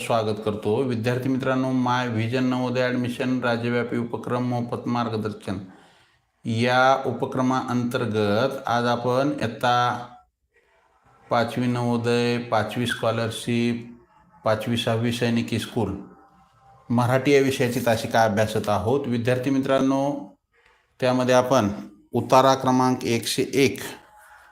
स्वागत करतो. विद्यार्थी मित्रांनो माय व्हिजन नवोदय ॲडमिशन राज्यव्यापी उपक्रम मोफत मार्गदर्शन. या उपक्रमाअंतर्गत आज आपण इयत्ता पाचवी नवोदय पाचवी स्कॉलरशिप पाचवी सहावी सैनिकी स्कूल मराठी या विषयाची तासिका अभ्यासत आहोत. विद्यार्थी मित्रांनो त्यामध्ये आपण उतारा क्रमांक एकशे एक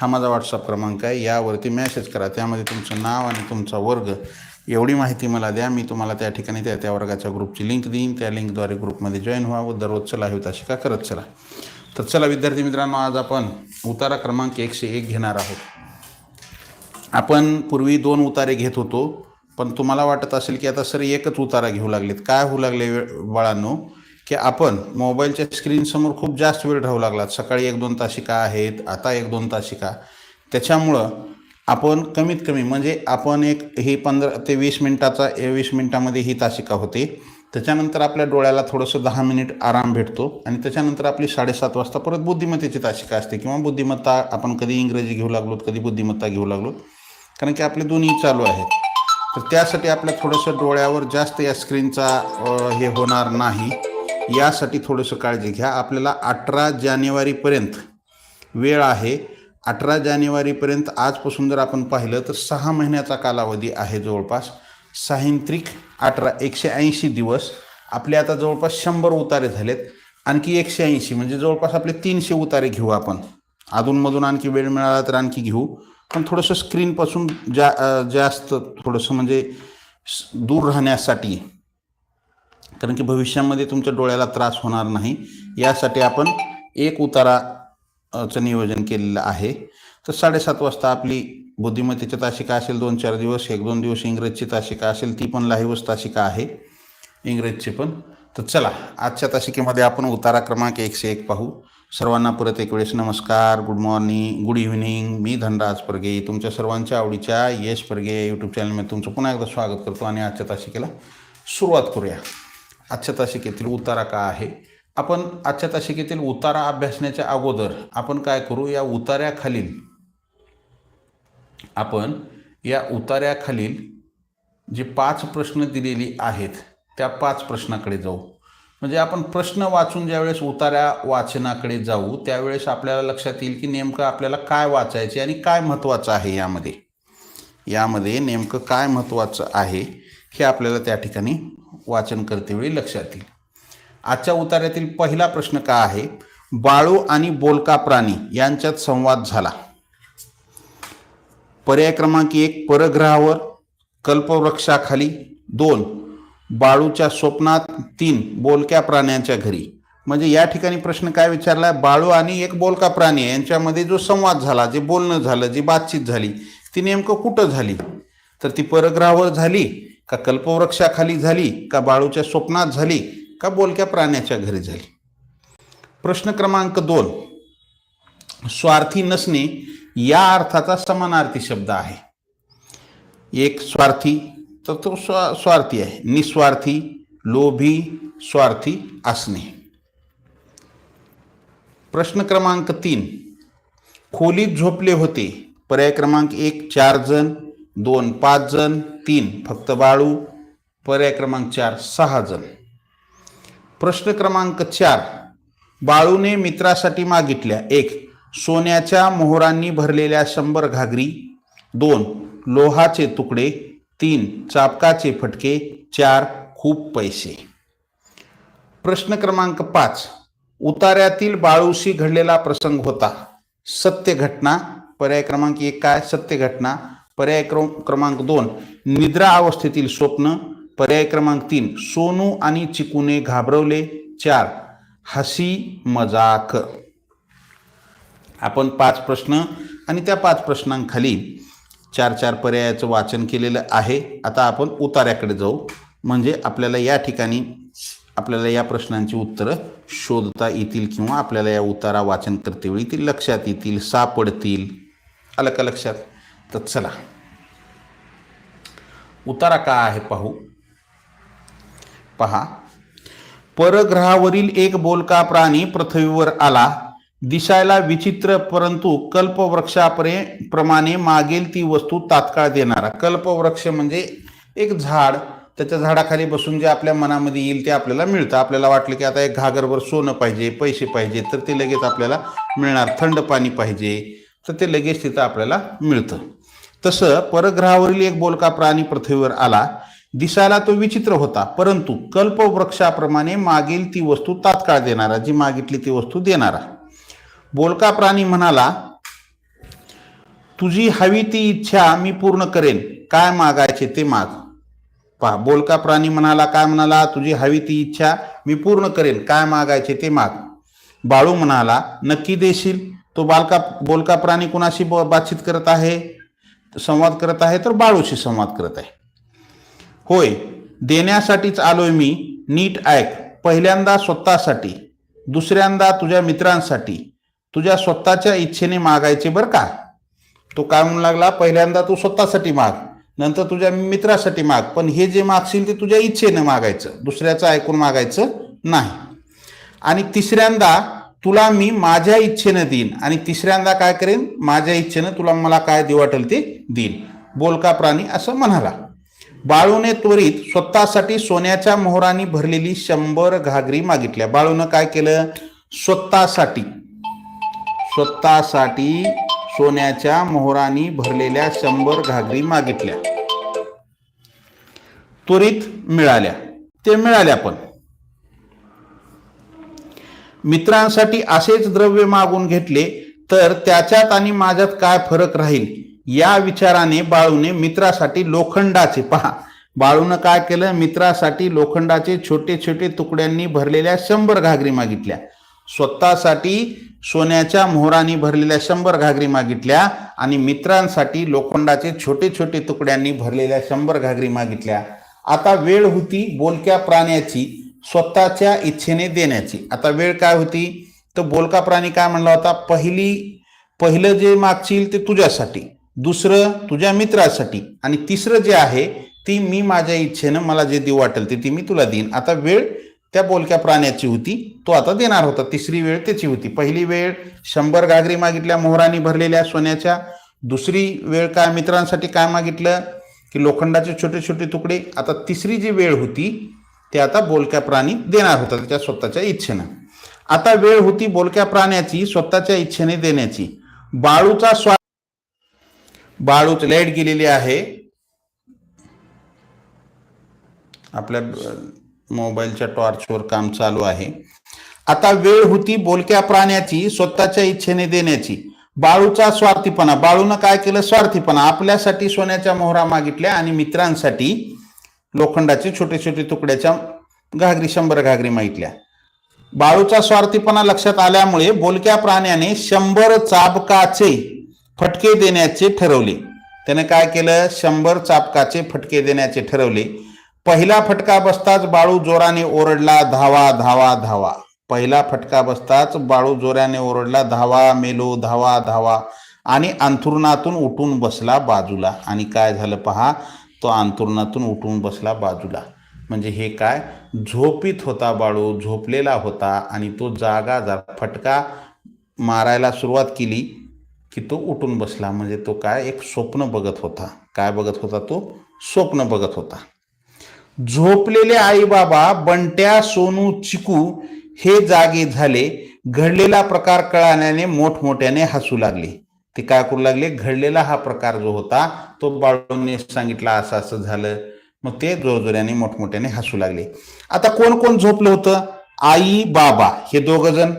हा माझा व्हॉट्सअप क्रमांक आहे. यावरती मेसेज करा. त्यामध्ये तुमचं नाव आणि तुमचा वर्ग. एवढी माहिती मला द्या. मी तुम्हाला त्या ठिकाणी त्या त्या वर्गाच्या ग्रुपची लिंक देईन. त्या लिंकद्वारे ग्रुपमध्ये जॉईन व्हा व दररोजचं लाईव्ह शिका करत चला. तर चला विद्यार्थी मित्रांनो आज आपण उतारा क्रमांक एकशे एक घेणार आहोत. आपण पूर्वी दोन उतारे घेत होतो पण तुम्हाला वाटत असेल की आता सर एकच उतारा घेऊ लागलेत. काय होऊ लागले बाळांनो? की आपण मोबाईलच्या स्क्रीनसमोर खूप जास्त वेळ राहू लागलात. सकाळी एक दोन तासिका आहेत आता एक दोन तासिका त्याच्यामुळं आपण कमीत कमी म्हणजे आपण एक ही पंधरा ते वीस मिनटाचा ए- वीस मिनटामध्ये ही तासिका होते. त्याच्यानंतर आपल्या डोळ्याला थोडंसं दहा मिनिट आराम भेटतो आणि त्याच्यानंतर आपली साडेसात वाजता परत बुद्धिमत्तेची तासिका असते किंवा बुद्धिमत्ता आपण कधी इंग्रजी घेऊ लागलो कधी बुद्धिमत्ता घेऊ लागलो कारण की आपले दोन्ही चालू आहेत. तर त्यासाठी आपल्या थोडंसं डोळ्यावर जास्त या स्क्रीनचा हे होणार नाही. यासाठी थोडंसं काळजी घ्या. आपल्याला अठरा जानेवारीपर्यंत वेळ आहे. अठरा जानेवारीपर्यंत आजपासून जर आपण पाहिलं तर सहा महिन्याचा कालावधी आहे जवळपास. साहित्रिक अठरा एकशे ऐंशी दिवस. आपले आता जवळपास शंभर उतारे झालेत. आणखी एकशे ऐंशी म्हणजे जवळपास आपले तीनशे उतारे घेऊ आपण. अधूनमधून आणखी वेळ मिळाला तर आणखी घेऊ. पण थोडंसं स्क्रीनपासून जा जास्त थोडंसं म्हणजे दूर राहण्यासाठी कारण की भविष्यामध्ये तुमच्या डोळ्याला त्रास होणार नाही. यासाठी आपण एक उतारा चं नियोजन केलेलं आहे. तर साडेसात वाजता आपली बुद्धिमत्तेची तासिका असेल दोन चार दिवस एक दोन दिवस इंग्रजची तासिका असेल ती पण लाईव्हच तासिका आहे. इंग्रजची पण. तर चला आजच्या तासिकेमध्ये आपण उतारा क्रमांक एकशे एक पाहू. सर्वांना परत एक वेळेस नमस्कार गुड मॉर्निंग गुड इव्हिनिंग. मी धनराज परगे तुमच्या सर्वांच्या आवडीच्या यश परगे यूट्यूब चॅनलमध्ये तुमचं पुन्हा एकदा स्वागत करतो आणि आजच्या तासिकेला सुरुवात करूया. आजच्या तासिकेतील उतारा का आहे? आपण आजच्या तासिकेतील उतारा अभ्यासण्याच्या अगोदर आपण काय करू? या उतार्याखालील आपण या उतार्याखालील जे पाच प्रश्न दिलेली आहेत त्या पाच प्रश्नाकडे जाऊ. म्हणजे आपण प्रश्न वाचून ज्यावेळेस उतार्या वाचनाकडे जाऊ त्यावेळेस आपल्याला लक्षात येईल की नेमकं आपल्याला काय वाचायचे आणि काय महत्त्वाचं आहे यामध्ये. यामध्ये नेमकं काय महत्त्वाचं आहे हे आपल्याला त्या ठिकाणी वाचन करतेवेळी लक्षात येईल. आजच्या उतार्यातील पहिला प्रश्न का आहे? बाळू आणि बोलका प्राणी यांच्यात संवाद झाला. पर्याय क्रमांक एक परग्रहावर कल्पवृक्षाखाली. दोन बाळूच्या स्वप्नात. तीन बोलक्या प्राण्यांच्या घरी. म्हणजे या ठिकाणी प्रश्न काय विचारला? बाळू आणि एक बोलका प्राणी यांच्यामध्ये जो संवाद झाला जे बोलणं झालं जी बातचीत झाली ती नेमकं कुठं झाली? तर ती परग्रहावर झाली. का कल्पवृक्षाखाली झाली का बाळूच्या स्वप्नात झाली का बोलक्या प्राण्याच्या घरी झाली? प्रश्न क्रमांक दोन. स्वार्थी नसणे या अर्थाचा समानार्थी शब्द आहे. एक स्वार्थी तर तो स्वा स्वार्थी आहे. निस्वार्थी लोभी स्वार्थी असणे. प्रश्न क्रमांक तीन. खोलीत झोपले होते. पर्याय क्रमांक एक चार जण. दोन पाच जण तीन फक्त बाळू. पर्याय क्रमांक चार सहा जण. प्रश्न क्रमांक चार. बाळूने मित्रासाठी मागितल्या. एक सोन्याच्या मोहरांनी भरलेल्या शंभर घागरी. दोन लोहाचे तुकडे. तीन चापकाचे फटके. चार खूप पैसे. प्रश्न क्रमांक पाच. उतार्यातील बाळूशी घडलेला प्रसंग होता. सत्य घटना. पर्याय क्रमांक एक काय? सत्य घटना. पर्याय क्रम क्रमांक दोन निद्रा अवस्थेतील स्वप्न. पर्याय क्रमांक तीन सोनू आणि चिकूने घाबरवले. चार हसी मजाक. आपण पाच प्रश्न आणि त्या पाच प्रश्नांखाली चार चार पर्यायाचं वाचन केलेलं आहे. आता आपण उतार्याकडे जाऊ. म्हणजे आपल्याला या ठिकाणी आपल्याला या प्रश्नांची उत्तरं शोधता येतील किंवा आपल्याला या उतारा वाचन करतेवेळी ती लक्षात येतील सापडतील. आलं का लक्षात? तर चला. उतारा का आहे पाहू. पहा. परग्रहावरील एक बोलका प्राणी पृथ्वीवर आला. दिसायला विचित्र परंतु कल्पवृक्षापरे प्रमाणे मागेल ती वस्तू तात्काळ देणारा. कल्पवृक्ष म्हणजे एक झाड. त्याच्या झाडाखाली बसून जे आपल्या मनामध्ये येईल ते आपल्याला मिळतं. आपल्याला वाटलं की आता एक घागरवर सोनं पाहिजे पैसे पाहिजे तर ते लगेच आपल्याला मिळणार. थंड पाणी पाहिजे तर ते लगेच तिथं आपल्याला मिळतं. तसं परग्रहावरील एक बोलका प्राणी पृथ्वीवर आला. दिसायला तो विचित्र होता परंतु कल्पवृक्षाप्रमाणे मागील ती वस्तू तात्काळ देणारा जी मागितली ती वस्तू देणारा. बोलका प्राणी म्हणाला तुझी हवी ती इच्छा मी पूर्ण करेन. काय मागायचे ते माग. पहा बोलका प्राणी म्हणाला काय म्हणाला? तुझी हवी ती इच्छा मी पूर्ण करेन. काय मागायचे ते माग. बाळू म्हणाला नक्की देशील? तो बालका बोलका प्राणी कुणाशी ब- बातचीत करत आहे? संवाद करत आहे तर बाळूशी संवाद करत आहे. होय देण्यासाठीच आलोय मी नीट ऐक. पहिल्यांदा स्वतःसाठी दुसऱ्यांदा तुझ्या मित्रांसाठी तुझ्या स्वतःच्या इच्छेने मागायचे बरं का? तो काय म्हणू लागला पहिल्यांदा तू स्वतःसाठी माग नंतर तुझ्या मित्रासाठी माग पण हे जे मागशील ते तुझ्या इच्छेने मागायचं दुसऱ्याचं ऐकून मागायचं नाही. आणि तिसऱ्यांदा तुला मी माझ्या इच्छेनं देईन. आणि तिसऱ्यांदा काय करेन? माझ्या इच्छेनं तुला मला काय देऊ वाटेल ते देईन. बोलका प्राणी असं म्हणाला. बाळूने त्वरित स्वतःसाठी सोन्याच्या मोहरानी भरलेली शंभर घागरी मागितल्या. बाळूनं काय केलं? स्वतःसाठी स्वतःसाठी सोन्याच्या मोहरांनी भरलेल्या शंभर घागरी मागितल्या. त्वरित मिळाल्या. ते मिळाल्या पण. मित्रांसाठी असेच द्रव्य मागून घेतले तर त्याच्यात आणि माझ्यात काय फरक राहील? या विचाराने बाळूने मित्रासाठी लोखंडाचे पहा. बाळूनं काय केलं? मित्रासाठी लोखंडाचे छोटे छोटे तुकड्यांनी भरलेल्या शंभर घागरी मागितल्या. स्वतःसाठी सोन्याच्या मोहरांनी भरलेल्या शंभर घागरी मागितल्या आणि मित्रांसाठी लोखंडाचे छोटे छोटे तुकड्यांनी भरलेल्या शंभर घागरी मागितल्या. आता वेळ होती बोलक्या प्राण्याची. स्वतःच्या इच्छेने देण्याची. आता वेळ काय होती? तर बोलका प्राणी काय म्हणला होता? पहिली पहिलं जे मागशील ते तुझ्यासाठी दुसरं तुझ्या मित्रासाठी आणि तिसरं जे आहे ती मी माझ्या इच्छेनं मला जे देऊ वाटेल ते ती मी तुला देईन. आता वेळ त्या बोलक्या प्राण्याची होती तो आता देणार होता. तिसरी वेळ त्याची होती. पहिली वेळ शंभर घागरी मागितल्या मोहरानी भरलेल्या सोन्याच्या. दुसरी वेळ काय मित्रांसाठी काय मागितलं? की लोखंडाचे छोटे छोटे तुकडे. आता तिसरी जी वेळ होती ते आता बोलक्या प्राणी देणार होता त्याच्या स्वतःच्या इच्छेनं. आता वेळ होती बोलक्या प्राण्याची स्वतःच्या इच्छेने देण्याची. बाळूचा स्वा बाळूच लाइट गेलेली आहे. आपल्या मोबाईलच्या टॉर्चवर काम चालू आहे. आता वेळ होती बोलक्या प्राण्याची स्वतःच्या इच्छेने देण्याची. बाळूचा स्वार्थीपणा. बाळूनं काय केलं? स्वार्थीपणा. आपल्यासाठी सोन्याच्या मोहरा मागितल्या आणि मित्रांसाठी लोखंडाचे छोटे छोटे तुकड्याच्या घागरी शंभर घागरी माहितल्या. बाळूचा स्वार्थीपणा लक्षात आल्यामुळे बोलक्या प्राण्याने शंभर चाबकाचे फटके देण्याचे ठरवले. त्याने काय केलं? शंभर चाबकाचे फटके देण्याचे ठरवले. पहिला फटका बसताच बाळू जोराने ओरडला धावा धावा धावा. पहिला फटका बसताच बाळू जोराने ओरडला धावा मेलो धावा धावा. आणि अंथरुणातून उठून बसला बाजूला. आणि काय झालं पहा? तो अंथरुणातून उठून बसला बाजूला. म्हणजे हे काय? झोपीत होता बाळू झोपलेला होता आणि तो जागा जा फटका मारायला सुरुवात केली की तो उठून बसला. म्हणजे तो काय? एक स्वप्न बघत होता. काय बघत होता तो? स्वप्न बघत होता. झोपलेले आई बाबा बंट्या सोनू चिकू हे जागे झाले. घडलेला प्रकार कळाल्याने मोठमोठ्याने हसू लागले. ते काय करू लागले? घडलेला हा प्रकार जो होता तो बाळूने सांगितला असं असं झालं. मग ते जोरजोऱ्याने मोठमोठ्याने हसू लागले. आता कोण कोण झोपलं होतं? आई बाबा हे दोघ जण.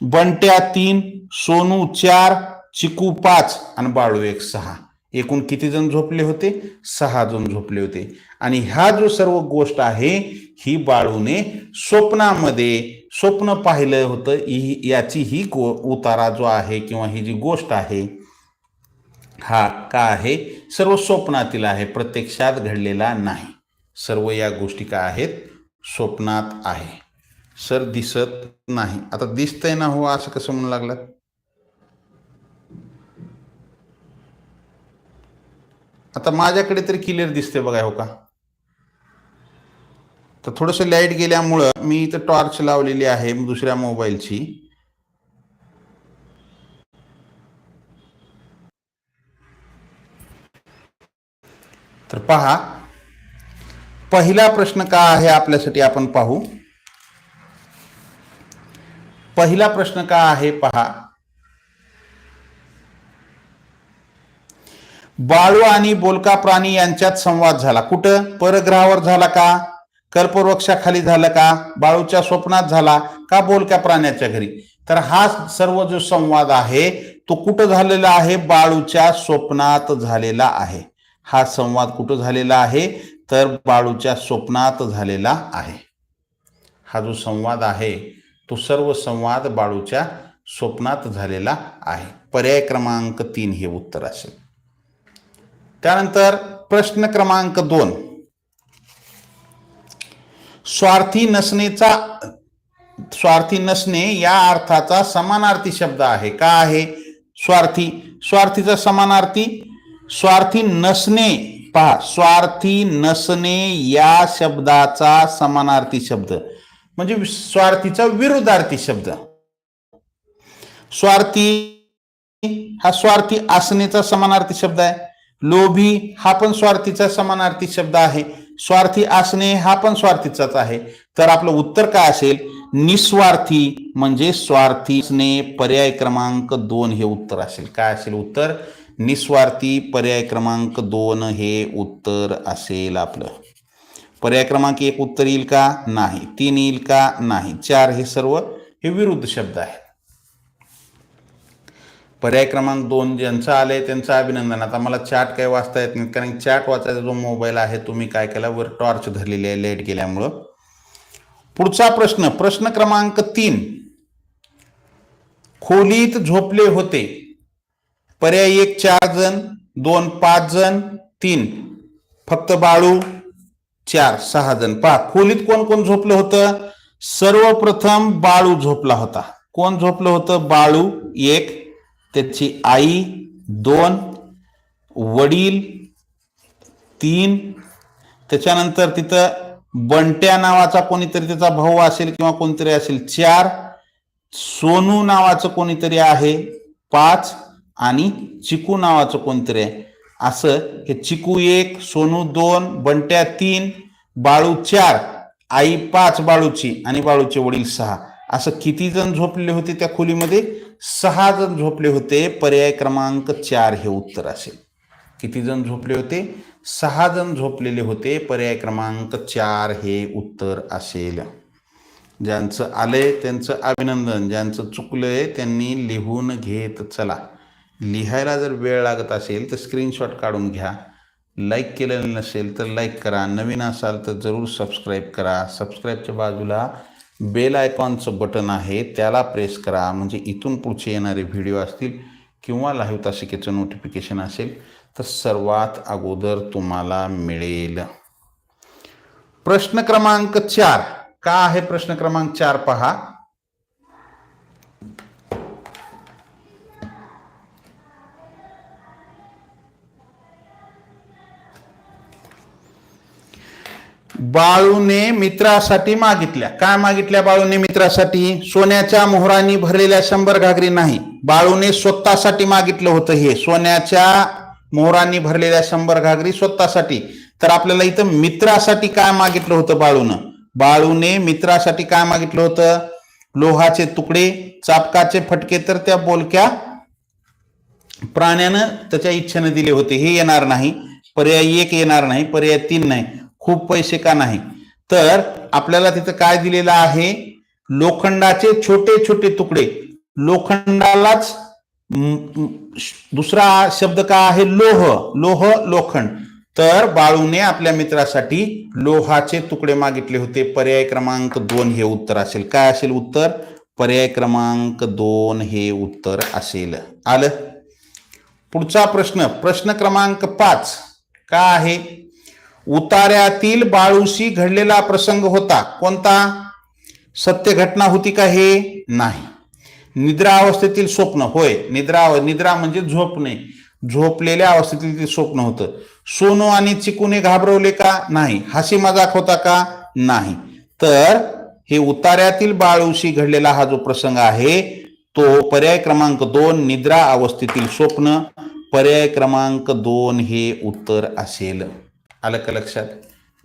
बंट्या तीन सोनू चार चिकू पाच आणि बाळू एक सहा. एकूण किती जण झोपले होते? सहा जण झोपले होते. आणि ह्या जो सर्व गोष्ट आहे ही बाळूने स्वप्नामध्ये स्वप्न पाहिलं होतं. याची ही को उतारा जो आहे किंवा ही जी गोष्ट आहे हा का आहे? सर्व स्वप्नातील आहे प्रत्यक्षात घडलेला नाही. सर्व या गोष्टी काय आहेत? स्वप्नात आहे. सर दिसत नाही. आता दिसतंय ना हो असं कसं म्हणू लागलं आता माझ्याकडे तरी क्लिअर दिसते बघा हो का? तर थोडंसं लाइट गेल्यामुळं मी इथं टॉर्च लावलेली आहे दुसऱ्या मोबाईलची तर पहा पहिला प्रश्न का आहे आपल्यासाठी आपण पाहू. पहिला प्रश्न का आहे पहा. बाळू आणि बोलका प्राणी यांच्यात संवाद झाला. कुठं? परग्रहावर झाला का? कर्पवृक्षाखाली झालं का? बाळूच्या स्वप्नात झाला का बोलक्या प्राण्याच्या घरी? तर हा सर्व जो संवाद आहे तो कुठं झालेला आहे? बाळूच्या स्वप्नात झालेला आहे. हा संवाद कुठं झालेला आहे? तर बाळूच्या स्वप्नात झालेला आहे. हा जो संवाद आहे तो सर्व संवाद बाळूच्या स्वप्नात झालेला आहे. पर्याय क्रमांक तीन हे उत्तर असेल. त्यानंतर प्रश्न क्रमांक दोन. स्वार्थी नसणेचा स्वार्थी नसणे या अर्थाचा समानार्थी शब्द आहे. का आहे? स्वार्थी. स्वार्थीचा समानार्थी स्वार्थी नसणे पहा स्वार्थी नसणे या शब्दाचा समानार्थी शब्द. म्हणजे स्वार्थीचा विरुद्धार्थी शब्द. स्वार्थी हा स्वार्थी असण्याचा समानार्थी शब्द आहे. लोभी हा पण स्वार्थीचा समानार्थी शब्द आहे. स्वार्थी असणे हा पण स्वार्थीचाच आहे. तर आपलं उत्तर काय असेल? निस्वार्थी म्हणजे स्वार्थी असणे पर्याय क्रमांक दोन हे उत्तर असेल. काय असेल उत्तर? निस्वार्थी पर्याय क्रमांक दोन हे उत्तर असेल आपलं. पर्याय क्रमांक एक उत्तर येईल का? नाही. तीन येईल का? नाही. चार हे सर्व हे विरुद्ध शब्द आहेत. पर्याय क्रमांक दोन ज्यांचं आलंय त्यांचं अभिनंदन. आता मला चॅट काही वाचता येत नाही कारण चॅट वाचायचा जो मोबाईल आहे तुम्ही काय केला? वर टॉर्च धरलेली आहे लेट गेल्यामुळं. पुढचा प्रश्न प्रश्न क्रमांक तीन. खोलीत झोपले होते. पर्याय एक चार जण दोन पाच जण तीन. फक्त बाळू चार सहा जण. पहा खोलीत कोण कोण झोपलं होतं? सर्वप्रथम बाळू झोपला होता. कोण झोपलं होतं? बाळू एक त्याची आई दोन वडील तीन. त्याच्यानंतर तिथं बंट्या नावाचा कोणीतरी त्याचा भाऊ असेल किंवा कोणतरी असेल चार. सोनू नावाचं कोणीतरी आहे पाच. आणि चिकू नावाचं कोणतरी आहे. असं हे चिकू एक सोनू दोन बंट्या तीन बाळू चार. आई पाच बाळूची आणि बाळूचे वडील सहा. असं किती जण झोपलेले होते त्या खोलीमध्ये? सहा जण झोपले होते पर्याय क्रमांक चार हे उत्तर असेल. किती जण झोपले होते? सहा जण झोपलेले होते पर्याय क्रमांक चार हे उत्तर असेल. ज्यांचं आलंय त्यांचं अभिनंदन ज्यांचं चुकलंय त्यांनी लिहून घेत चला. लिहायला जर वेळ लागत असेल तर स्क्रीनशॉट काढून घ्या. लाईक केलेलं नसेल तर लाईक करा. नवीन असाल तर जरूर सबस्क्राईब करा. सबस्क्राईबच्या बाजूला बेल आयकॉनचं बटन आहे त्याला प्रेस करा. म्हणजे इथून पुढचे येणारे व्हिडिओ असतील किंवा लाईव्ह तासिकेचं नोटिफिकेशन असेल तर सर्वात अगोदर तुम्हाला मिळेल. प्रश्न क्रमांक चार. का आहे प्रश्न क्रमांक चार? पहा. बाळूने मित्रासाठी मागितल्या. काय मागितल्या बाळूने मित्रासाठी? सोन्याच्या मोहरांनी भरलेल्या शंभर घागरी नाही. बाळूने स्वतःसाठी मागितलं होतं हे. सोन्याच्या मोहरांनी भरलेल्या शंभर घागरी स्वतःसाठी. तर आपल्याला इथं मित्रासाठी काय मागितलं होतं बाळूनं? बाळूने मित्रासाठी काय मागितलं होतं? लोहाचे तुकडे चापकाचे फटके तर त्या बोलक्या प्राण्यानं त्याच्या इच्छेनं दिले होते. हे येणार नाही. पर्याय एक येणार नाही. पर्याय तीन नाही. खूप पैसे का नाही? तर आपल्याला तिथं काय दिलेलं आहे? लोखंडाचे छोटे छोटे तुकडे. लोखंडालाच दुसरा शब्द का आहे? लोह. लोह लोखंड. तर बाळूने आपल्या मित्रासाठी लोहाचे तुकडे मागितले होते. पर्याय क्रमांक दोन हे उत्तर असेल. काय असेल उत्तर? पर्याय क्रमांक दोन हे उत्तर असेल. आलं? पुढचा प्रश्न. प्रश्न क्रमांक पाच. का आहे? उतार्यातील बाळूशी घडलेला प्रसंग होता. कोणता? सत्य घटना होती का हे? नाही. निद्रा अवस्थेतील स्वप्न. होय निद्रा अव- निद्रा म्हणजे झोपणे. झोपलेल्या अवस्थेतील ते स्वप्न होतं. सोनू आणि चिकूने घाबरवले का? नाही. हसी मजाक होता का? नाही. तर हे उतार्यातील बाळूशी घडलेला हा जो प्रसंग आहे तो पर्याय क्रमांक दोन निद्रा अवस्थेतील स्वप्न. पर्याय क्रमांक दोन हे उत्तर असेल. आलं का लक्षात?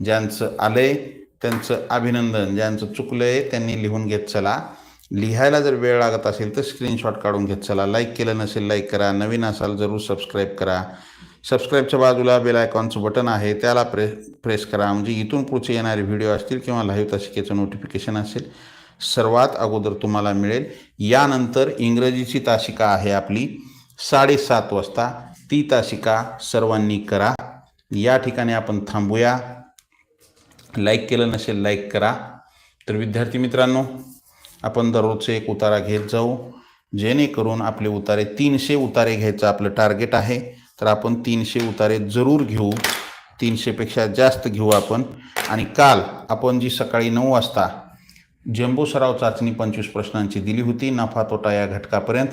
ज्यांचं आलंय त्यांचं अभिनंदन ज्यांचं चुकलंय त्यांनी लिहून घेत चला. लिहायला जर वेळ लागत असेल तर स्क्रीनशॉट काढून घेत चला. लाईक केलं नसेल लाईक करा. नवीन असाल जरूर सबस्क्राईब करा. सबस्क्राईबच्या बाजूला बेल आयकॉनचं बटन आहे. त्याला प्रे प्रेस करा. म्हणजे इथून पुढचे येणारे व्हिडिओ असतील किंवा लाईव्ह तासिकेचं नोटिफिकेशन असेल सर्वात अगोदर तुम्हाला मिळेल. यानंतर इंग्रजीची तासिका आहे आपली. साडेसात वाजता ती तासिका सर्वांनी करा. या ठिकाणी आपण थांबूया. लाईक केलं नसेल लाईक करा. तर विद्यार्थी मित्रांनो आपण दररोजचे एक उतारा घेत जाऊ. जेणेकरून आपले उतारे तीनशे उतारे घ्यायचं आपलं टार्गेट आहे. तर आपण तीनशे उतारे जरूर घेऊ. तीनशेपेक्षा जास्त घेऊ आपण. आणि काल आपण जी सकाळी नऊ वाजता जम्बो सराव चाचणी पंचवीस प्रश्नांची दिली होती नफा तोटा या घटकापर्यंत.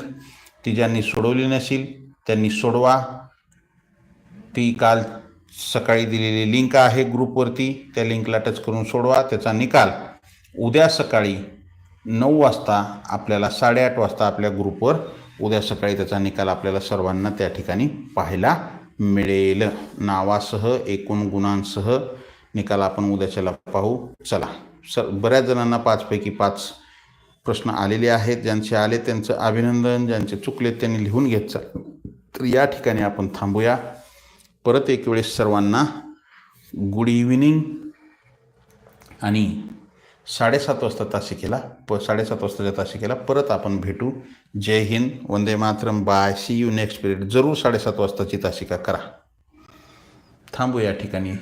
ती ज्यांनी सोडवली नसेल त्यांनी सोडवा. ती काल सकाळी दिलेली लिंक आहे ग्रुपवरती त्या लिंकला टच करून सोडवा. त्याचा निकाल उद्या सकाळी नऊ वाजता आपल्याला साडेआठ वाजता आपल्या ग्रुपवर उद्या सकाळी त्याचा निकाल आपल्याला सर्वांना त्या ठिकाणी पाहायला मिळेल. नावासह एकूण गुणांसह निकाल आपण उद्याच्याला पाहू. चला सर बऱ्याच जणांना पाचपैकी पाच प्रश्न आलेले आहेत. ज्यांचे आले त्यांचं अभिनंदन ज्यांचे चुकले त्यांनी लिहून घेत चाल तर या ठिकाणी आपण थांबूया. परत एक वेळेस सर्वांना गुड इव्हिनिंग आणि साडेसात वाजता तासिकेला प साडेसात वाजताच्या तासिकेला परत आपण भेटू. जय हिंद वंदे Mataram bye see you next period जरूर साडेसात वाजताची तासिका करा. थांबू या ठिकाणी.